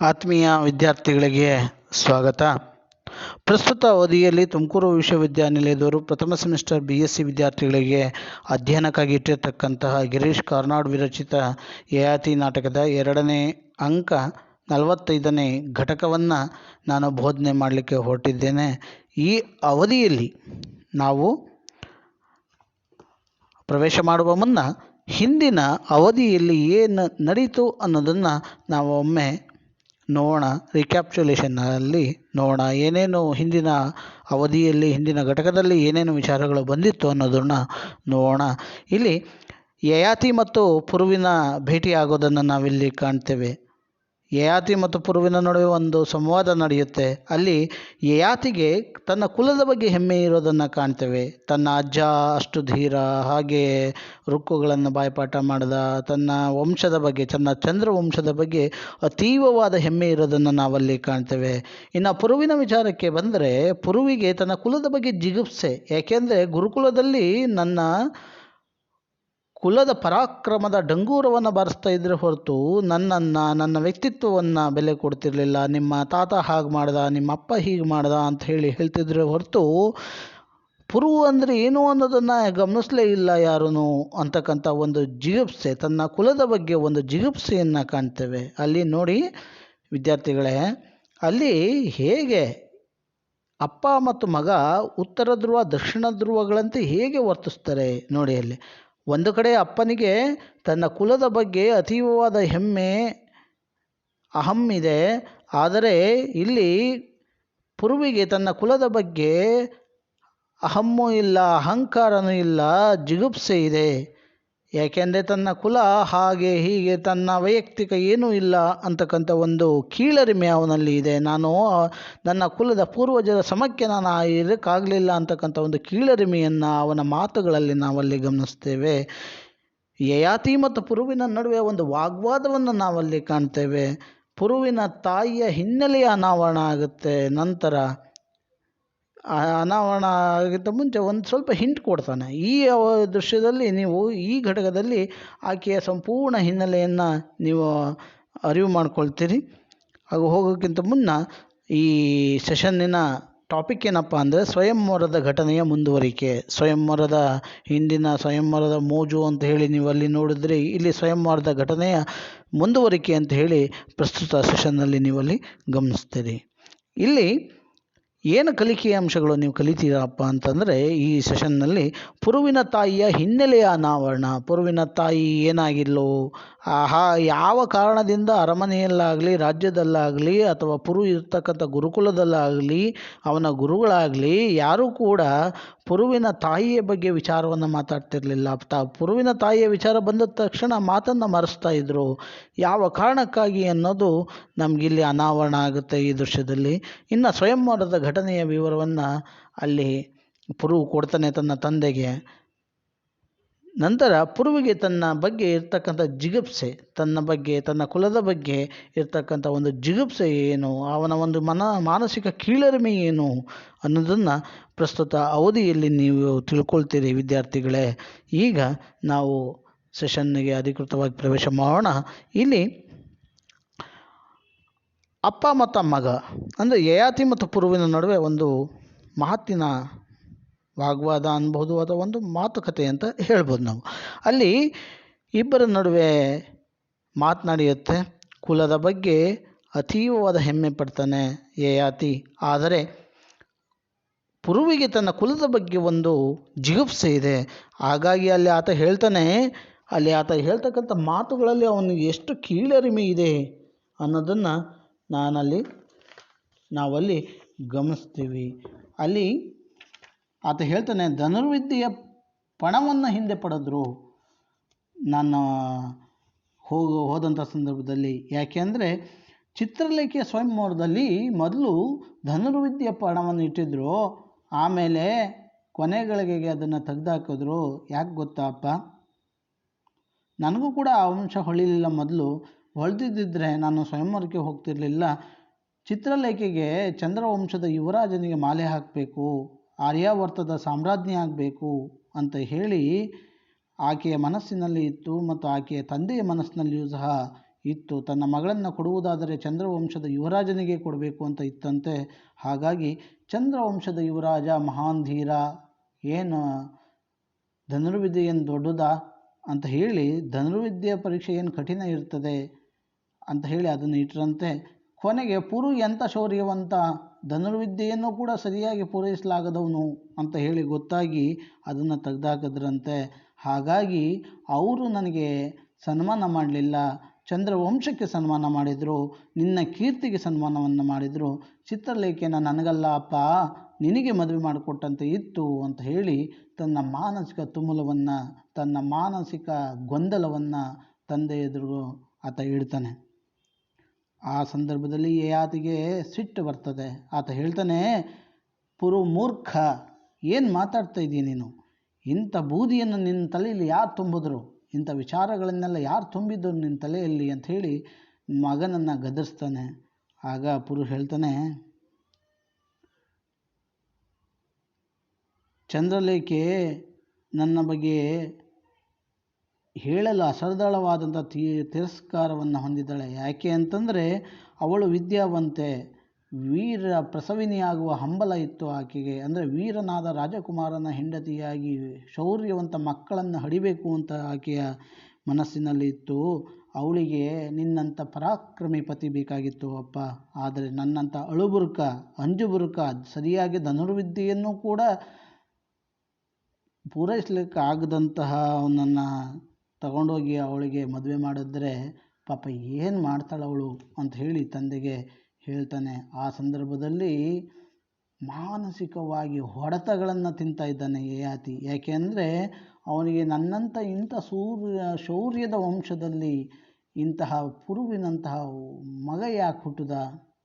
ಆತ್ಮೀಯ ವಿದ್ಯಾರ್ಥಿಗಳಿಗೆ ಸ್ವಾಗತ. ಪ್ರಸ್ತುತ ಅವಧಿಯಲ್ಲಿ ತುಮಕೂರು ವಿಶ್ವವಿದ್ಯಾನಿಲಯದವರು ಪ್ರಥಮ ಸೆಮಿಸ್ಟರ್ ಬಿ ಎಸ್ ಸಿ ವಿದ್ಯಾರ್ಥಿಗಳಿಗೆ ಅಧ್ಯಯನಕ್ಕಾಗಿ ಇಟ್ಟಿರತಕ್ಕಂತಹ ಗಿರೀಶ್ ಕಾರ್ನಾಡ್ ವಿರಚಿತ ಯಯಾತಿ ನಾಟಕದ ಎರಡನೇ ಅಂಕ ನಲವತ್ತೈದನೇ ಘಟಕವನ್ನು ನಾನು ಬೋಧನೆ ಮಾಡಲಿಕ್ಕೆ ಹೊರಟಿದ್ದೇನೆ. ಈ ಅವಧಿಯಲ್ಲಿ ನಾವು ಪ್ರವೇಶ ಮಾಡುವ ಮುನ್ನ ಹಿಂದಿನ ಅವಧಿಯಲ್ಲಿ ಏನು ನಡೀತು ಅನ್ನೋದನ್ನು ನಾವು ಒಮ್ಮೆ ನೋಡೋಣ. ರಿಕ್ಯಾಪ್ಚುಲೇಷನ್ನಲ್ಲಿ ನೋಡೋಣ. ಏನೇನು ಹಿಂದಿನ ಅವಧಿಯಲ್ಲಿ, ಹಿಂದಿನ ಘಟಕದಲ್ಲಿ ಏನೇನು ವಿಚಾರಗಳು ಬಂದಿತ್ತು ಅನ್ನೋದನ್ನು ನೋಡೋಣ. ಇಲ್ಲಿ ಯಯಾತಿ ಮತ್ತು ಪುರುವಿನ ಭೇಟಿಯಾಗೋದನ್ನು ನಾವಿಲ್ಲಿ ಕಾಣ್ತೇವೆ. ಯಯಾತಿ ಮತ್ತು ಪುರುವಿನ ನಡುವೆ ಒಂದು ಸಂವಾದ ನಡೆಯುತ್ತೆ. ಅಲ್ಲಿ ಯಯಾತಿಗೆ ತನ್ನ ಕುಲದ ಬಗ್ಗೆ ಹೆಮ್ಮೆ ಇರೋದನ್ನು ಕಾಣ್ತೇವೆ. ತನ್ನ ಅಜ್ಜ ಅಷ್ಟು ಧೀರ, ಹಾಗೆ ರುಕ್ಕುಗಳನ್ನು ಬಾಯ್ಪಾಠ ಮಾಡಿದ, ತನ್ನ ವಂಶದ ಬಗ್ಗೆ, ತನ್ನ ಚಂದ್ರ ವಂಶದ ಬಗ್ಗೆ ಅತೀವವಾದ ಹೆಮ್ಮೆ ಇರೋದನ್ನು ನಾವಲ್ಲಿ ಕಾಣ್ತೇವೆ. ಇನ್ನು ಪುರುವಿನ ವಿಚಾರಕ್ಕೆ ಬಂದರೆ, ಪುರುವಿಗೆ ತನ್ನ ಕುಲದ ಬಗ್ಗೆ ಜಿಗುಪ್ಸೆ, ಯಾಕೆಂದರೆ ಗುರುಕುಲದಲ್ಲಿ ನನ್ನ ಕುಲದ ಪರಾಕ್ರಮದ ಡಂಗೂರವನ್ನು ಬಾರಿಸ್ತಾ ಇದ್ರೆ ಹೊರತು ನನ್ನನ್ನು, ನನ್ನ ವ್ಯಕ್ತಿತ್ವವನ್ನು ಬೆಲೆ ಕೊಡ್ತಿರಲಿಲ್ಲ. ನಿಮ್ಮ ತಾತ ಹಾಗೆ ಮಾಡ್ದ, ನಿಮ್ಮ ಅಪ್ಪ ಹೀಗೆ ಮಾಡ್ದ ಅಂತ ಹೇಳಿ ಹೇಳ್ತಿದ್ರೆ ಹೊರತು ಪುರು ಅಂದರೆ ಏನು ಅನ್ನೋದನ್ನು ಗಮನಿಸಲೇ ಇಲ್ಲ ಯಾರೂ ಅಂತಕ್ಕಂಥ ಒಂದು ಜಿಗುಪ್ಸೆ. ತನ್ನ ಕುಲದ ಬಗ್ಗೆ ಒಂದು ಜಿಗುಪ್ಸೆಯನ್ನು ಕಾಣ್ತೇವೆ. ಅಲ್ಲಿ ನೋಡಿ ವಿದ್ಯಾರ್ಥಿಗಳೇ, ಅಲ್ಲಿ ಹೇಗೆ ಅಪ್ಪ ಮತ್ತು ಮಗ ಉತ್ತರ ಧ್ರುವ, ದಕ್ಷಿಣ ಧ್ರುವಗಳಂತೆ ಹೇಗೆ ವರ್ತಿಸ್ತಾರೆ ನೋಡಿ ಅಲ್ಲಿ. ಒಂದು ಕಡೆ ಅಪ್ಪನಿಗೆ ತನ್ನ ಕುಲದ ಬಗ್ಗೆ ಅತೀವವಾದ ಹೆಮ್ಮೆ, ಅಹಂ ಇದೆ. ಆದರೆ ಇಲ್ಲಿ ಪುರುವಿಗೆ ತನ್ನ ಕುಲದ ಬಗ್ಗೆ ಅಹಮ್ಮೂ ಇಲ್ಲ, ಅಹಂಕಾರನೂ ಇಲ್ಲ, ಜಿಗುಪ್ಸೆ ಇದೆ. ಯಾಕೆಂದರೆ ತನ್ನ ಕುಲ ಹಾಗೆ ಹೀಗೆ ತನ್ನ ವೈಯಕ್ತಿಕ ಏನೂ ಇಲ್ಲ ಅಂತಕ್ಕಂಥ ಒಂದು ಕೀಳರಿಮೆ ಅವನಲ್ಲಿ ಇದೆ. ನಾನು ನನ್ನ ಕುಲದ ಪೂರ್ವಜರ ಸಮಕ್ಕೆ ನಾನು ಇರೋಕ್ಕಾಗಲಿಲ್ಲ ಅಂತಕ್ಕಂಥ ಒಂದು ಕೀಳರಿಮೆಯನ್ನು ಅವನ ಮಾತುಗಳಲ್ಲಿ ನಾವಲ್ಲಿ ಗಮನಿಸ್ತೇವೆ. ಯಯಾತಿ ಮತ್ತು ಪುರುವಿನ ನಡುವೆ ಒಂದು ವಾಗ್ವಾದವನ್ನು ನಾವಲ್ಲಿ ಕಾಣ್ತೇವೆ. ಪುರುವಿನ ತಾಯಿಯ ಹಿನ್ನೆಲೆಯ ಅನಾವರಣ ಆಗುತ್ತೆ ನಂತರ ಅನಾವರಣ ಆಗಿಂತ ಮುಂಚೆ ಒಂದು ಸ್ವಲ್ಪ ಹಿಂಟ್ ಕೊಡ್ತಾನೆ. ಈ ದೃಶ್ಯದಲ್ಲಿ ನೀವು ಈ ಘಟಕದಲ್ಲಿ ಆಕೆಯ ಸಂಪೂರ್ಣ ಹಿನ್ನೆಲೆಯನ್ನು ನೀವು ಅರಿವು ಮಾಡ್ಕೊಳ್ತೀರಿ. ಹಾಗೂ ಹೋಗೋಕ್ಕಿಂತ ಮುನ್ನ ಈ ಸೆಷನ್ನಿನ ಟಾಪಿಕ್ ಏನಪ್ಪ ಅಂದರೆ ಸ್ವಯಂವರದ ಘಟನೆಯ ಮುಂದುವರಿಕೆ. ಸ್ವಯಂವರದ ಹಿಂದಿನ, ಸ್ವಯಂವರದ ಮೋಜು ಅಂತ ಹೇಳಿ ನೀವು ಅಲ್ಲಿ ನೋಡಿದ್ರೆ ಇಲ್ಲಿ ಸ್ವಯಂವರದ ಘಟನೆಯ ಮುಂದುವರಿಕೆ ಅಂತ ಹೇಳಿ ಪ್ರಸ್ತುತ ಸೆಷನ್ನಲ್ಲಿ ನೀವು ಅಲ್ಲಿ ಗಮನಿಸ್ತೀರಿ. ಇಲ್ಲಿ ಏನು ಕಲಿಕೆಯ ಅಂಶಗಳು ನೀವು ಕಲಿತೀರಪ್ಪ ಅಂತಂದರೆ ಈ ಸೆಷನ್ನಲ್ಲಿ ಪುರುವಿನ ತಾಯಿಯ ಹಿನ್ನೆಲೆಯ ಅನಾವರಣ, ಪುರುವಿನ ತಾಯಿ ಏನಾಗಿಲ್ಲೋ ಆಹಾ, ಯಾವ ಕಾರಣದಿಂದ ಅರಮನೆಯಲ್ಲಾಗಲಿ, ರಾಜ್ಯದಲ್ಲಾಗಲಿ ಅಥವಾ ಪುರು ಇರತಕ್ಕಂಥ ಗುರುಕುಲದಲ್ಲಾಗಲಿ, ಅವನ ಗುರುಗಳಾಗಲಿ ಯಾರೂ ಕೂಡ ಪುರುವಿನ ತಾಯಿಯ ಬಗ್ಗೆ ವಿಚಾರವನ್ನು ಮಾತಾಡ್ತಿರಲಿಲ್ಲ. ತಾ, ಪುರುವಿನ ತಾಯಿಯ ವಿಚಾರ ಬಂದ ತಕ್ಷಣ ಮಾತನ್ನು ಮರೆಸ್ತಾ ಇದ್ದರು ಯಾವ ಕಾರಣಕ್ಕಾಗಿ ಅನ್ನೋದು ನಮಗಿಲ್ಲಿ ಅನಾವರಣ ಆಗುತ್ತೆ ಈ ದೃಶ್ಯದಲ್ಲಿ. ಇನ್ನು ಸ್ವಯಂವರದ ಘಟನೆಯ ವಿವರವನ್ನು ಅಲ್ಲಿ ಪುರು ಕೊಡ್ತಾನೆ ತನ್ನ ತಂದೆಗೆ. ನಂತರ ಪುರುವಿಗೆ ತನ್ನ ಬಗ್ಗೆ ಇರ್ತಕ್ಕಂಥ ಜಿಗುಪ್ಸೆ, ತನ್ನ ಬಗ್ಗೆ, ತನ್ನ ಕುಲದ ಬಗ್ಗೆ ಇರ್ತಕ್ಕಂಥ ಒಂದು ಜಿಗುಪ್ಸೆ ಏನು, ಅವನ ಒಂದು ಮನ, ಮಾನಸಿಕ ಕೀಳರಿಮೆ ಏನು ಅನ್ನೋದನ್ನು ಪ್ರಸ್ತುತ ಅವಧಿಯಲ್ಲಿ ನೀವು ತಿಳ್ಕೊಳ್ತೀರಿ ವಿದ್ಯಾರ್ಥಿಗಳೇ. ಈಗ ನಾವು ಸೆಷನ್ನಿಗೆ ಅಧಿಕೃತವಾಗಿ ಪ್ರವೇಶ ಮಾಡೋಣ. ಇಲ್ಲಿ ಅಪ್ಪ ಮತ್ತು ಮಗ, ಅಂದರೆ ಯಯಾತಿ ಮತ್ತು ಪುರುವಿನ ನಡುವೆ ಒಂದು ಮಾತಿನ ವಾಗ್ವಾದ ಅನ್ಬೋದು ಅಥವಾ ಒಂದು ಮಾತುಕತೆ ಅಂತ ಹೇಳ್ಬೋದು ನಾವು. ಅಲ್ಲಿ ಇಬ್ಬರ ನಡುವೆ ಮಾತನಾಡಿಯುತ್ತೆ ಕುಲದ ಬಗ್ಗೆ ಅತೀವವಾದ ಹೆಮ್ಮೆ ಪಡ್ತಾನೆ ಯಯಾತಿ ಆದರೆ ಪುರುವಿಗೆ ತನ್ನ ಕುಲದ ಬಗ್ಗೆ ಒಂದು ಜಿಗುಪ್ಸೆ ಇದೆ. ಹಾಗಾಗಿ ಅಲ್ಲಿ ಆತ ಹೇಳ್ತಾನೆ, ಅಲ್ಲಿ ಆತ ಹೇಳ್ತಕ್ಕಂಥ ಮಾತುಗಳಲ್ಲಿ ಅವನಿಗೆ ಎಷ್ಟು ಕೀಳರಿಮೆ ಇದೆ ಅನ್ನೋದನ್ನು ನಾನಲ್ಲಿ, ನಾವಲ್ಲಿ ಗಮನಿಸ್ತೀವಿ. ಅಲ್ಲಿ ಆತ ಹೇಳ್ತಾನೆ, ಧನುರ್ವಿದ್ಯೆಯ ಪಣವನ್ನು ಹಿಂದೆ ಪಡೆದ್ರು ನಾನು ಹೋಗೋ, ಹೋದಂಥ ಸಂದರ್ಭದಲ್ಲಿ. ಯಾಕೆಂದರೆ ಚಿತ್ರಲೇಖೆಯ ಸ್ವಯಂವರದಲ್ಲಿ ಮೊದಲು ಧನುರ್ವಿದ್ಯೆಯ ಪಣವನ್ನು ಇಟ್ಟಿದ್ರು. ಆಮೇಲೆ ಕೊನೆಗಳಿಗೆ ಅದನ್ನು ತೆಗೆದುಹಾಕಿದ್ರು ಯಾಕೆ ಗೊತ್ತಾ ಅಪ್ಪ? ನನಗೂ ಕೂಡ ಆ ಅಂಶ ಹೊಳಿಲಿಲ್ಲ ಮೊದಲು. ಹೊಳೆದಿದ್ದರೆ ನಾನು ಸ್ವಯಂವರಕ್ಕೆ ಹೋಗ್ತಿರಲಿಲ್ಲ. ಚಿತ್ರಲೇಖೆಗೆ ಚಂದ್ರವಂಶದ ಯುವರಾಜನಿಗೆ ಮಾಲೆ ಹಾಕಬೇಕು. ಆರ್ಯಾವರ್ತದ ಸಾಮ್ರಾಜ್ಞಿ ಆಗಬೇಕು ಅಂತ ಹೇಳಿ ಆಕೆಯ ಮನಸ್ಸಿನಲ್ಲಿ ಇತ್ತು ಮತ್ತು ಆಕೆಯ ತಂದೆಯ ಮನಸ್ಸಿನಲ್ಲಿಯೂ ಸಹ ಇತ್ತು. ತನ್ನ ಮಗಳನ್ನು ಕೊಡುವುದಾದರೆ ಚಂದ್ರವಂಶದ ಯುವರಾಜನಿಗೆ ಕೊಡಬೇಕು ಅಂತ ಇತ್ತಂತೆ. ಹಾಗಾಗಿ ಚಂದ್ರವಂಶದ ಯುವರಾಜ ಮಹಾನ್ ಧೀರ, ಏನು ಧನುರ್ವಿದ್ಯೆ ಏನು ದೊಡ್ಡದಾ ಅಂತ ಹೇಳಿ ಧನುರ್ವಿದ್ಯೆಯ ಪರೀಕ್ಷೆ ಏನು ಕಠಿಣ ಇರ್ತದೆ ಅಂತ ಹೇಳಿ ಅದನ್ನು ಇಟ್ಟರಂತೆ ಕೊನೆಗೆ ಪುರು ಎಂಥ ಶೌರ್ಯವಂತ ಧನುರ್ವಿದ್ಯೆಯನ್ನು ಕೂಡ ಸರಿಯಾಗಿ ಪೂರೈಸಲಾಗದವನು ಅಂತ ಹೇಳಿ ಗೊತ್ತಾಗಿ ಅದನ್ನು ತೆಗೆದಾಕಿದ್ರಂತೆ. ಹಾಗಾಗಿ ಅವರು ನನಗೆ ಸನ್ಮಾನ ಮಾಡಲಿಲ್ಲ. ಚಂದ್ರವಂಶಕ್ಕೆ ಸನ್ಮಾನ ಮಾಡಿದರು. ನಿನ್ನ ಕೀರ್ತಿಗೆ ಸನ್ಮಾನವನ್ನು ಮಾಡಿದರು. ಚಿತ್ರಲೇಖೆನ ನನಗಲ್ಲ, ಅಪ್ಪ. ನಿನಗೆ ಮದುವೆ ಮಾಡಿಕೊಟ್ಟಂತೆ ಇತ್ತು ಅಂತ ಹೇಳಿ ತನ್ನ ಮಾನಸಿಕ ತುಮುಲವನ್ನು, ತನ್ನ ಮಾನಸಿಕ ಗೊಂದಲವನ್ನು ತಂದೆ ಎದುರು ಆತ ಇಡ್ತಾನೆ ಆ ಸಂದರ್ಭದಲ್ಲಿ ಯಯಾತಿಗೆ ಸಿಟ್ಟು ಬರ್ತದೆ. ಆತ ಹೇಳ್ತಾನೆ ಪುರು ಮೂರ್ಖ ಏನು ಮಾತಾಡ್ತಾ ಇದ್ದೀಯ ನೀನು? ಇಂಥ ಬೂದಿಯನ್ನು ನಿನ್ನ ತಲೆಯಲ್ಲಿ ಯಾರು ತುಂಬಿದ್ರು? ಇಂಥ ವಿಚಾರಗಳನ್ನೆಲ್ಲ ಯಾರು ತುಂಬಿದ್ರು ನಿನ್ನ ತಲೆಯಲ್ಲಿ? ಅಂತ ಹೇಳಿ ಮಗನನ್ನು ಗದರಿಸ್ತಾನೆ. ಆಗ ಪುರು ಹೇಳ್ತಾನೆ, ಚಂದ್ರಲೇಖೆ, ನನ್ನ ಬಗ್ಗೆ ಹೇಳಲು ಅಸರಳವಾದಂಥ ತಿರಸ್ಕಾರವನ್ನು ಹೊಂದಿದ್ದಾಳೆ. ಯಾಕೆ ಅಂತಂದರೆ, ಅವಳು ವಿದ್ಯಾವಂತೆ, ವೀರ ಪ್ರಸವಿನಿಯಾಗುವ ಹಂಬಲ ಇತ್ತು ಆಕೆಗೆ. ಅಂದರೆ ವೀರನಾದ ರಾಜಕುಮಾರನ ಹೆಂಡತಿಯಾಗಿ ಶೌರ್ಯವಂತ ಮಕ್ಕಳನ್ನು ಹಡಿಬೇಕು ಅಂತ ಆಕೆಯ ಮನಸ್ಸಿನಲ್ಲಿ ಇತ್ತು. ಅವಳಿಗೆ ನಿನ್ನಂಥ ಪರಾಕ್ರಮಿ ಪತಿ ಬೇಕಾಗಿತ್ತು ಅಪ್ಪ. ಆದರೆ ನನ್ನಂಥ ಅಳುಬುರುಕ, ಅಂಜುಬುರುಕ, ಸರಿಯಾಗಿ ಧನುರ್ವಿದ್ಯೆಯನ್ನು ಕೂಡ ಪೂರೈಸಲಿಕ್ಕೆ ಆಗದಂತಹ ಅವನನ್ನು ತಗೊಂಡೋಗಿ ಅವಳಿಗೆ ಮದುವೆ ಮಾಡಿದ್ರೆ ಪಾಪ ಏನು ಮಾಡ್ತಾಳೆ ಅವಳು ಅಂತ ಹೇಳಿ ತಂದೆಗೆ ಹೇಳ್ತಾನೆ. ಆ ಸಂದರ್ಭದಲ್ಲಿ ಮಾನಸಿಕವಾಗಿ ಹೊಡೆತಗಳನ್ನು ತಿಂತಾ ಇದ್ದಾನೆ ಯಯಾತಿ ಯಾಕೆಂದರೆ ಅವನಿಗೆ ನನ್ನಂಥ ಇಂಥ ಸೂರ್ಯ, ಶೌರ್ಯದ ವಂಶದಲ್ಲಿ ಇಂತಹ ಪುರುವಿನಂತಹ ಮಗ ಯಾಕೆ ಹುಟ್ಟಿದ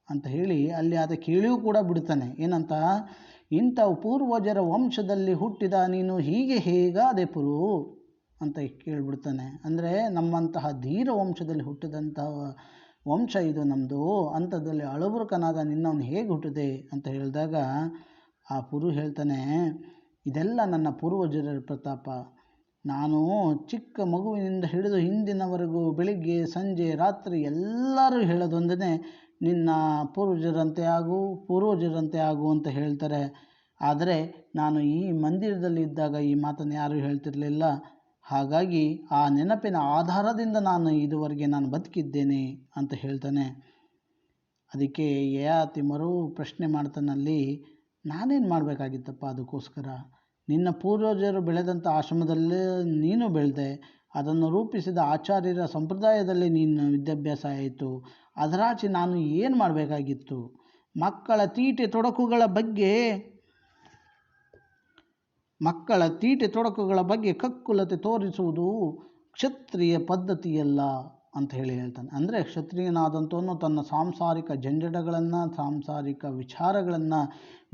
ಅಂತ ಹೇಳಿ ಅಲ್ಲಿ ಆತ ಕೇಳಿಯೂ ಕೂಡ ಬಿಡ್ತಾನೆ. ಏನಂತ? ಇಂಥ ಪೂರ್ವಜರ ವಂಶದಲ್ಲಿ ಹುಟ್ಟಿದ ನೀನು ಹೀಗೆ ಹೇಗಾದೆ ಪುರು? ಅಂತ ಕೇಳಿಬಿಡ್ತಾನೆ. ಅಂದರೆ ನಮ್ಮಂತಹ ಧೀರ ವಂಶದಲ್ಲಿ ಹುಟ್ಟಿದಂತಹ ವಂಶ ಇದು ನಮ್ಮದು ಅಂಥದ್ದಲ್ಲಿ ಅಳಬುರುಕನಾದ ನಿನ್ನವನು ಹೇಗೆ ಹುಟ್ಟಿದೆ ಅಂತ ಹೇಳಿದಾಗ ಆ ಪುರು ಹೇಳ್ತಾನೆ, ಇದೆಲ್ಲ ನನ್ನ ಪೂರ್ವಜರ ಪ್ರತಾಪ. ನಾನು ಚಿಕ್ಕ ಮಗುವಿನಿಂದ ಹಿಡಿದು ಹಿಂದಿನವರೆಗೂ ಬೆಳಿಗ್ಗೆ, ಸಂಜೆ, ರಾತ್ರಿ ಎಲ್ಲರೂ ಹೇಳೋದೊಂದೇ ನಿನ್ನ ಪೂರ್ವಜರಂತೆ ಆಗು ಪೂರ್ವಜರಂತೆ ಆಗು ಅಂತ ಹೇಳ್ತಾರೆ. ಆದರೆ ನಾನು ಈ ಮಂದಿರದಲ್ಲಿ ಇದ್ದಾಗ ಈ ಮಾತನ್ನು ಯಾರೂ ಹೇಳ್ತಿರಲಿಲ್ಲ. ಹಾಗಾಗಿ ಆ ನೆನಪಿನ ಆಧಾರದಿಂದ ನಾನು ಇದುವರೆಗೆ ನಾನು ಬದುಕಿದ್ದೇನೆ ಅಂತ ಹೇಳ್ತಾನೆ. ಅದಕ್ಕೆ ಯಯಾತಿ ಮರು ಪ್ರಶ್ನೆ ಮಾಡ್ತಾನಲ್ಲಿ, ನಾನೇನು ಮಾಡಬೇಕಾಗಿತ್ತಪ್ಪ ಅದಕ್ಕೋಸ್ಕರ? ನಿನ್ನ ಪೂರ್ವಜರು ಬೆಳೆದಂಥ ಆಶ್ರಮದಲ್ಲೇ ನೀನು ಬೆಳೆದೆ, ಅದನ್ನು ರೂಪಿಸಿದ ಆಚಾರ್ಯರ ಸಂಪ್ರದಾಯದಲ್ಲಿ ನೀನು ವಿದ್ಯಾಭ್ಯಾಸ ಆಯಿತು. ಅದರಾಚೆ ನಾನು ಏನು ಮಾಡಬೇಕಾಗಿತ್ತು? ಮಕ್ಕಳ ತೀಟೆ ತೊಡಕುಗಳ ಬಗ್ಗೆ ಮಕ್ಕಳ ತೀಟೆ ತೊಡಕುಗಳ ಬಗ್ಗೆ ಕಕ್ಕುಲತೆ ತೋರಿಸುವುದು ಕ್ಷತ್ರಿಯ ಪದ್ಧತಿಯಲ್ಲ ಅಂತ ಹೇಳಿ ಹೇಳ್ತಾನೆ. ಅಂದರೆ ಕ್ಷತ್ರಿಯನಾದಂಥವನು ತನ್ನ ಸಾಂಸಾರಿಕ ಜಂಜಡಗಳನ್ನು, ಸಾಂಸಾರಿಕ ವಿಚಾರಗಳನ್ನು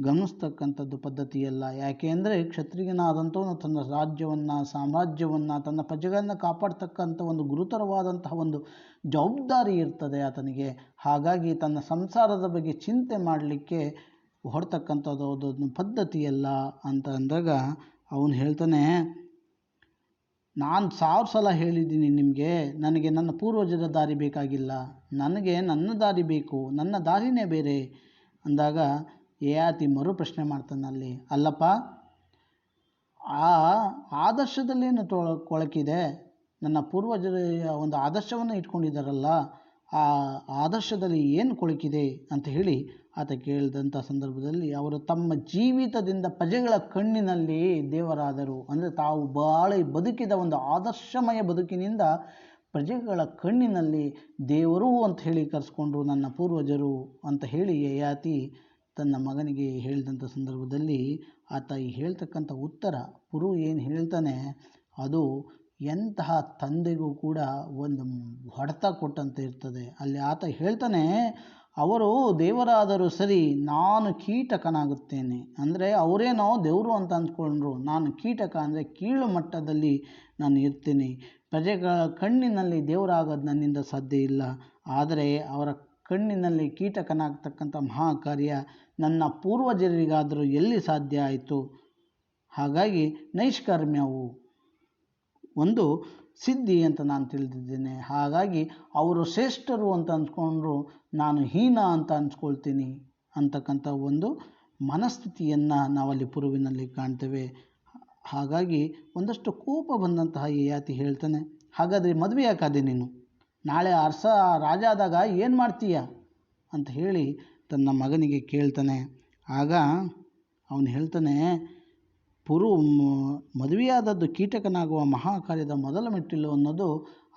ಗಮನಿಸ್ತಕ್ಕಂಥದ್ದು ಪದ್ಧತಿಯಲ್ಲ. ಯಾಕೆ ಅಂದರೆ ಕ್ಷತ್ರಿಯನಾದಂಥವನು ತನ್ನ ರಾಜ್ಯವನ್ನು, ಸಾಮ್ರಾಜ್ಯವನ್ನು, ತನ್ನ ಪ್ರಜೆಗಳನ್ನು ಕಾಪಾಡ್ತಕ್ಕಂಥ ಒಂದು ಗುರುತರವಾದಂತಹ ಒಂದು ಜವಾಬ್ದಾರಿ ಇರ್ತದೆ ಆತನಿಗೆ. ಹಾಗಾಗಿ ತನ್ನ ಸಂಸಾರದ ಬಗ್ಗೆ ಚಿಂತೆ ಮಾಡಲಿಕ್ಕೆ ಹೊರತಕ್ಕಂಥದ್ದು ಅದೊಂದು ಪದ್ಧತಿಯಲ್ಲ ಅಂತ ಅಂದಾಗ ಅವನು ಹೇಳ್ತಾನೆ, ನಾನು ಸಾವಿರ ಸಲ ಹೇಳಿದ್ದೀನಿ ನಿಮಗೆ, ನನಗೆ ನನ್ನ ಪೂರ್ವಜರ ದಾರಿ ಬೇಕಾಗಿಲ್ಲ. ನನಗೆ ನನ್ನ ದಾರಿ ಬೇಕು. ನನ್ನ ದಾರಿನೇ ಬೇರೆ. ಅಂದಾಗ ಯಾತಿ ಮರು ಪ್ರಶ್ನೆ ಮಾಡ್ತಾನಲ್ಲಿ ಅಲ್ಲಪ್ಪ, ಆ ಆದರ್ಶದಲ್ಲೇನು ತೊಳ, ಕೊಳಕಿದೆ? ನನ್ನ ಪೂರ್ವಜರ ಒಂದು ಆದರ್ಶವನ್ನು ಇಟ್ಕೊಂಡಿದ್ದಾರಲ್ಲ, ಆ ಆದರ್ಶದಲ್ಲಿ ಏನು ಕೊಳಕಿದೆ? ಅಂತ ಹೇಳಿ ಆತ ಕೇಳಿದಂಥ ಸಂದರ್ಭದಲ್ಲಿ ಅವರು ತಮ್ಮ ಜೀವಿತದಿಂದ ಪ್ರಜೆಗಳ ಕಣ್ಣಿನಲ್ಲಿ ದೇವರಾದರು. ಅಂದರೆ ತಾವು ಬಹಳ ಬದುಕಿದ ಒಂದು ಆದರ್ಶಮಯ ಬದುಕಿನಿಂದ ಪ್ರಜೆಗಳ ಕಣ್ಣಿನಲ್ಲಿ ದೇವರು ಅಂತ ಹೇಳಿ ಕರೆಸ್ಕೊಂಡ್ರು ನನ್ನ ಪೂರ್ವಜರು ಅಂತ ಹೇಳಿ ಯಯಾತಿ ತನ್ನ ಮಗನಿಗೆ ಹೇಳಿದಂಥ ಸಂದರ್ಭದಲ್ಲಿ ಆತ ಈ ಹೇಳ್ತಕ್ಕಂಥ ಉತ್ತರ, ಪುರು ಏನು ಹೇಳ್ತಾನೆ, ಅದು ಎಂತಹ ತಂದೆಗೂ ಕೂಡ ಒಂದು ಹೊಡೆತ ಕೊಟ್ಟಂತೆ ಇರ್ತದೆ. ಅಲ್ಲಿ ಆತ ಹೇಳ್ತಾನೆ ಅವರು ದೇವರಾದರೂ ಸರಿ ನಾನು ಕೀಟಕನಾಗುತ್ತೇನೆ. ಅಂದರೆ ಅವರೇನೋ ದೇವರು ಅಂತ ಅಂದ್ಕೊಂಡ್ರು. ನಾನು ಕೀಟಕ ಅಂದರೆ ಕೀಳು ಮಟ್ಟದಲ್ಲಿ ನಾನು ಇರ್ತೀನಿ. ಪ್ರಜೆಗಳ ಕಣ್ಣಿನಲ್ಲಿ ದೇವರಾಗೋದು ನನ್ನಿಂದ ಸಾಧ್ಯ ಇಲ್ಲ. ಆದರೆ ಅವರ ಕಣ್ಣಿನಲ್ಲಿ ಕೀಟಕನಾಗ್ತಕ್ಕಂಥ ಮಹಾ ಕಾರ್ಯ ನನ್ನ ಪೂರ್ವಜರಿಗಾದರೂ ಎಲ್ಲಿ ಸಾಧ್ಯ ಆಯಿತು? ಹಾಗಾಗಿ ನೈಷ್ಕರ್ಮ್ಯವು ಒಂದು ಸಿದ್ಧಿ ಅಂತ ನಾನು ತಿಳಿದಿದ್ದೇನೆ. ಹಾಗಾಗಿ ಅವರು ಶ್ರೇಷ್ಠರು ಅಂತ ಅಂದ್ಕೊಂಡ್ರು ನಾನು ಹೀನ ಅಂತ ಅನ್ಸ್ಕೊಳ್ತೀನಿ ಅಂತಕ್ಕಂಥ ಒಂದು ಮನಸ್ಥಿತಿಯನ್ನು ನಾವಲ್ಲಿ ಪುರುವಿನಲ್ಲಿ ಕಾಣ್ತೇವೆ. ಹಾಗಾಗಿ ಒಂದಷ್ಟು ಕೋಪ ಬಂದಂತಹ ಯಾತಿ ಹೇಳ್ತಾನೆ, ಹಾಗಾದರೆ ಮದುವೆ ಯಾಕಾದೆ ನೀನು? ನಾಳೆ ಅರ್ಸ ರಾಜ ಆದಾಗ ಏನು ಮಾಡ್ತೀಯ? ಅಂತ ಹೇಳಿ ತನ್ನ ಮಗನಿಗೆ ಕೇಳ್ತಾನೆ. ಆಗ ಅವನು ಹೇಳ್ತಾನೆ ಪುರು ಮದುವೆಯಾದದ್ದು ಕೀಟಕನಾಗುವ ಮಹಾಕಾರ್ಯದ ಮೊದಲ ಮೆಟ್ಟಿಲು ಅನ್ನೋದು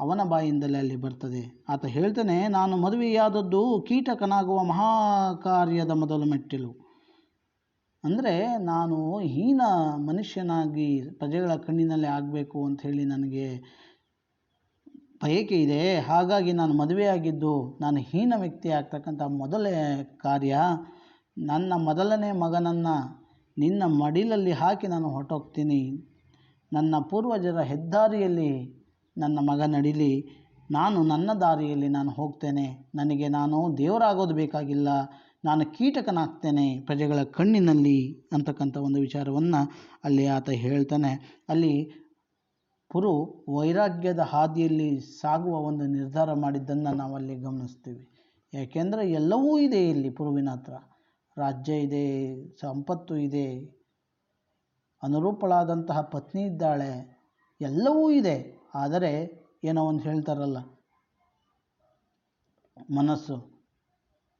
ಅವನ ಬಾಯಿಂದಲೇ ಅಲ್ಲಿ ಬರ್ತದೆ. ಆತ ಹೇಳ್ತಾನೆ, ನಾನು ಮದುವೆಯಾದದ್ದು ಕೀಟಕನಾಗುವ ಮಹಾಕಾರ್ಯದ ಮೊದಲ ಮೆಟ್ಟಿಲು. ಅಂದರೆ ನಾನು ಹೀನ ಮನುಷ್ಯನಾಗಿ ಪ್ರಜೆಗಳ ಕಣ್ಣಿನಲ್ಲಿ ಆಗಬೇಕು ಅಂತ ಹೇಳಿ ನನಗೆ ಬಯಕೆ ಇದೆ. ಹಾಗಾಗಿ ನಾನು ಮದುವೆಯಾಗಿದ್ದು, ನಾನು ಹೀನ ವ್ಯಕ್ತಿ ಆಗ್ತಕ್ಕಂಥ ಮೊದಲೇ ಕಾರ್ಯ. ನನ್ನ ಮೊದಲನೇ ಮಗನನ್ನು ನಿನ್ನ ಮಡಿಲಲ್ಲಿ ಹಾಕಿ ನಾನು ಹೊರಟೋಗ್ತೀನಿ. ನನ್ನ ಪೂರ್ವಜರ ಹೆದ್ದಾರಿಯಲ್ಲಿ ನನ್ನ ಮಗ ನಡಿಲಿ. ನಾನು ನನ್ನ ದಾರಿಯಲ್ಲಿ ನಾನು ಹೋಗ್ತೇನೆ. ನನಗೆ ನಾನು ದೇವರಾಗೋದು ಬೇಕಾಗಿಲ್ಲ. ನಾನು ಕೀಟಕನಾಗ್ತೇನೆ. ಪ್ರಜೆಗಳ ಕಣ್ಣಿನಲ್ಲಿ ಅಂತಕ್ಕಂಥ ಒಂದು ವಿಚಾರವನ್ನು ಅಲ್ಲಿ ಆತ ಹೇಳ್ತಾನೆ. ಅಲ್ಲಿ ಪುರು ವೈರಾಗ್ಯದ ಹಾದಿಯಲ್ಲಿ ಸಾಗುವ ಒಂದು ನಿರ್ಧಾರ ಮಾಡಿದ್ದನ್ನು ನಾವಲ್ಲಿ ಗಮನಿಸ್ತೀವಿ. ಯಾಕೆಂದರೆ ಎಲ್ಲವೂ ಇದೆ ಇಲ್ಲಿ ಪುರುವಿನ ಹತ್ರ. ರಾಜ್ಯ ಇದೆ, ಸಂಪತ್ತು ಇದೆ, ಅನುರೂಪಳಾದಂತಹ ಪತ್ನಿ ಇದ್ದಾಳೆ, ಎಲ್ಲವೂ ಇದೆ. ಆದರೆ ಏನೋ ಒಂದು ಹೇಳ್ತಾರಲ್ಲ, ಮನಸ್ಸು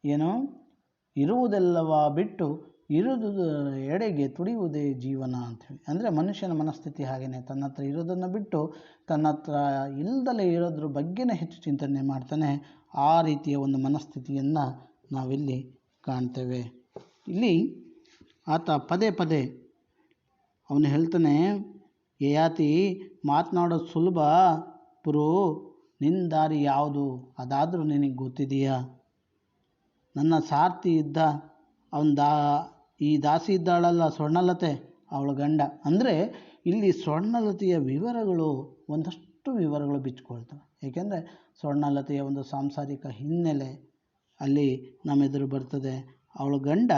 ಏನು ಇರುವುದೆಲ್ಲವ ಬಿಟ್ಟು ಇರುವುದು ಎಡೆಗೆ ತುಡಿಯುವುದೇ ಜೀವನ ಅಂಥೇಳಿ ಅಂದರೆ ಮನುಷ್ಯನ ಮನಸ್ಥಿತಿ ಹಾಗೆಯೇ ತನ್ನ ಹತ್ರ ಇರೋದನ್ನು ಬಿಟ್ಟು ತನ್ನ ಹತ್ರ ಇಲ್ಲದಲೇ ಇರೋದ್ರ ಬಗ್ಗೆನೇ ಹೆಚ್ಚು ಚಿಂತನೆ ಮಾಡ್ತಾನೆ ಆ ರೀತಿಯ ಒಂದು ಮನಸ್ಥಿತಿಯನ್ನು ನಾವಿಲ್ಲಿ ಕಾಣ್ತೇವೆ. ಇಲ್ಲಿ ಆತ ಪದೇ ಪದೇ ಅವನು ಹೇಳ್ತಾನೆ ಯಯಾತಿ ಮಾತನಾಡೋದು ಸುಲಭ ಪುರು ನಿನ್ನ ದಾರಿ ಯಾವುದು? ಅದಾದರೂ ನಿನಗೆ ಗೊತ್ತಿದೆಯಾ? ನನ್ನ ಸಾರ್ಥಿ ಇದ್ದ ಅವನ ದಾ, ಈ ದಾಸಿ ಇದ್ದಾಳಲ್ಲ ಸ್ವರ್ಣಲತೆ, ಅವಳ ಗಂಡ. ಅಂದರೆ ಇಲ್ಲಿ ಸ್ವರ್ಣಲತೆಯ ವಿವರಗಳು ಒಂದಷ್ಟು ವಿವರಗಳು ಬಿಚ್ಚಿಕೊಳ್ತವೆ ಏಕೆಂದರೆ ಸ್ವರ್ಣಲತೆಯ ಒಂದು ಸಾಂಸಾರಿಕ ಹಿನ್ನೆಲೆ ಅಲ್ಲಿ ನಮ್ಮೆದುರು ಬರ್ತದೆ. ಅವಳ ಗಂಡ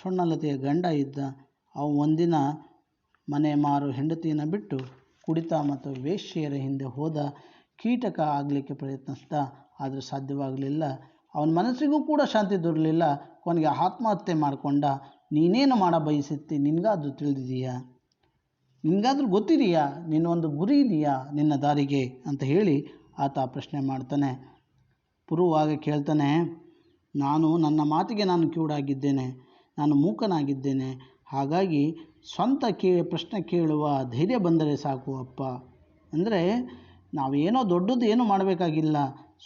ಸ್ವರ್ಣಲತೆಯ ಗಂಡ ಇದ್ದ ಅವ ಒಂದಿನ ಮನೆ ಮಾರು ಹೆಂಡತಿಯನ್ನು ಬಿಟ್ಟು ಕುಡಿತ ಮತ್ತು ವೇಶ್ಯೆಯರ ಹಿಂದೆ ಹೋದ ಕೀಟಕ ಆಗಲಿಕ್ಕೆ ಪ್ರಯತ್ನಿಸ್ದ. ಆದರೆ ಸಾಧ್ಯವಾಗಲಿಲ್ಲ. ಅವನ ಮನಸ್ಸಿಗೂ ಕೂಡ ಶಾಂತಿ ದೊರಲಿಲ್ಲ. ಕೊನೆಗೆ ಆತ್ಮಹತ್ಯೆ ಮಾಡಿಕೊಂಡ. ನೀನೇನು ಮಾಡ ಬಯಸುತ್ತಿ? ನಿನಗಾದ್ರೂ ತಿಳಿದಿದೆಯಾ? ನಿನಗಾದ್ರೂ ಗೊತ್ತಿದೆಯಾ? ನಿನ್ನೊಂದು ಗುರಿ ಇದೆಯಾ ನಿನ್ನ ದಾರಿಗೆ? ಅಂತ ಹೇಳಿ ಆತ ಪ್ರಶ್ನೆ ಮಾಡ್ತಾನೆ. ಪುರುವಾಗ ಕೇಳ್ತಾನೆ, ನಾನು ನನ್ನ ಮಾತಿಗೆ ನಾನು ಕಿವುಡಾಗಿದ್ದೇನೆ ನಾನು ಮೂಕನಾಗಿದ್ದೇನೆ. ಹಾಗಾಗಿ ಸ್ವಂತ ಕೇ, ಪ್ರಶ್ನೆ ಕೇಳುವ ಧೈರ್ಯ ಬಂದರೆ ಸಾಕು ಅಪ್ಪ. ಅಂದರೆ ನಾವೇನೋ ದೊಡ್ಡದು ಏನೂ ಮಾಡಬೇಕಾಗಿಲ್ಲ.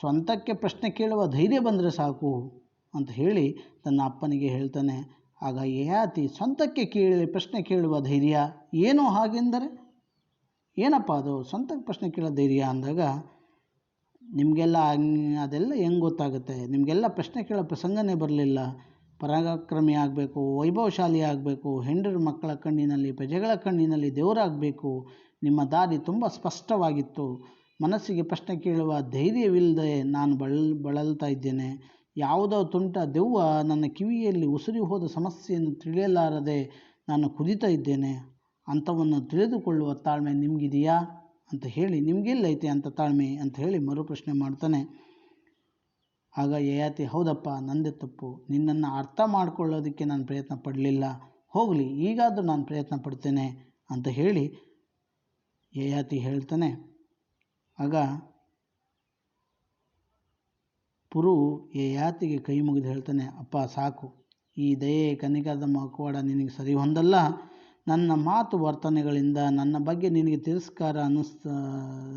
ಸ್ವಂತಕ್ಕೆ ಪ್ರಶ್ನೆ ಕೇಳುವ ಧೈರ್ಯ ಬಂದರೆ ಸಾಕು ಅಂತ ಹೇಳಿ ತನ್ನ ಅಪ್ಪನಿಗೆ ಹೇಳ್ತಾನೆ. ಆಗ ಯಾತಿ ಸ್ವಂತಕ್ಕೆ ಕೇಳಿ ಪ್ರಶ್ನೆ ಕೇಳುವ ಧೈರ್ಯ ಏನು ಹಾಗೆಂದರೆ? ಏನಪ್ಪ ಅದು? ಸ್ವಂತಕ್ಕೆ ಪ್ರಶ್ನೆ ಕೇಳೋ ಧೈರ್ಯ ಅಂದಾಗ ನಿಮಗೆಲ್ಲ ಅದೆಲ್ಲ ಹೆಂಗೆ ಗೊತ್ತಾಗುತ್ತೆ? ನಿಮಗೆಲ್ಲ ಪ್ರಶ್ನೆ ಕೇಳೋ ಪ್ರಸಂಗನೇ ಬರಲಿಲ್ಲ. ಪರಾಕ್ರಮಿ ಆಗಬೇಕು, ವೈಭವಶಾಲಿ ಆಗಬೇಕು ಹೆಂಡರ ಮಕ್ಕಳ ಕಣ್ಣಿನಲ್ಲಿ, ಪ್ರಜೆಗಳ ಕಣ್ಣಿನಲ್ಲಿ ದೇವರಾಗಬೇಕು. ನಿಮ್ಮ ದಾರಿ ತುಂಬ ಸ್ಪಷ್ಟವಾಗಿತ್ತು. ಮನಸ್ಸಿಗೆ ಪ್ರಶ್ನೆ ಕೇಳುವ ಧೈರ್ಯವಿಲ್ಲದೆ ನಾನು ಬಳಲ್ ಬಳಲ್ತಾ ಇದ್ದೇನೆ. ಯಾವುದೋ ತುಂಟ ದೆವ್ವ ನನ್ನ ಕಿವಿಯಲ್ಲಿ ಉಸಿರಿ ಹೋದ ಸಮಸ್ಯೆಯನ್ನು ತಿಳಿಯಲಾರದೆ ನಾನು ಕುದಿತಾ ಇದ್ದೇನೆ. ಅಂಥವನ್ನು ತಿಳಿದುಕೊಳ್ಳುವ ತಾಳ್ಮೆ ನಿಮಗಿದೆಯಾ? ಅಂತ ಹೇಳಿ, ನಿಮಗೆಲ್ಲೈತೆ ಅಂತ ತಾಳ್ಮೆ ಅಂತ ಹೇಳಿ ಮರುಪ್ರಶ್ನೆ ಮಾಡ್ತಾನೆ. ಆಗ ಯಯಾತಿ ಹೌದಪ್ಪ, ನಂದೆ ತಪ್ಪು. ನಿನ್ನನ್ನು ಅರ್ಥ ಮಾಡ್ಕೊಳ್ಳೋದಕ್ಕೆ ನಾನು ಪ್ರಯತ್ನ ಪಡಲಿಲ್ಲ. ಹೋಗಲಿ, ಈಗಾದರೂ ನಾನು ಪ್ರಯತ್ನ ಪಡ್ತೇನೆ ಅಂತ ಹೇಳಿ ಯಯಾತಿ ಹೇಳ್ತಾನೆ. ಆಗ ಪುರು ಯಯಾತಿಗೆ ಕೈ ಮುಗಿದು ಹೇಳ್ತಾನೆ, ಅಪ್ಪ, ಸಾಕು. ಈ ದಯೆ ಕನಿಕರದ ಮಕವಾಡ ನಿನಗೆ ಸರಿ ಹೊಂದಲ್ಲ. ನನ್ನ ಮಾತು ವರ್ತನೆಗಳಿಂದ ನನ್ನ ಬಗ್ಗೆ ನಿನಗೆ ತಿರಸ್ಕಾರ ಅನ್ನಿಸ್ತಾ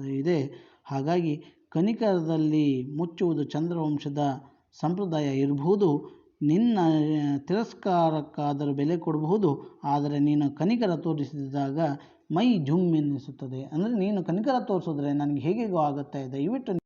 ಇದೆ. ಹಾಗಾಗಿ ಕನಿಕರದಲ್ಲಿ ಮುಚ್ಚುವುದು ಚಂದ್ರವಂಶದ ಸಂಪ್ರದಾಯ ಇರಬಹುದು. ನಿನ್ನ ತಿರಸ್ಕಾರಕ್ಕಾದರೂ ಬೆಲೆ ಕೊಡಬಹುದು. ಆದರೆ ನೀನು ಕನಿಕರ ತೋರಿಸಿದಾಗ ಮೈ ಜುಮ್ ಎನ್ನಿಸುತ್ತದೆ. ಅಂದರೆ ನೀನು ಕನಿಕರ ತೋರಿಸಿದ್ರೆ ನನಗೆ ಹೇಗೆಗೋ ಆಗುತ್ತೆ ದಯವಿಟ್ಟು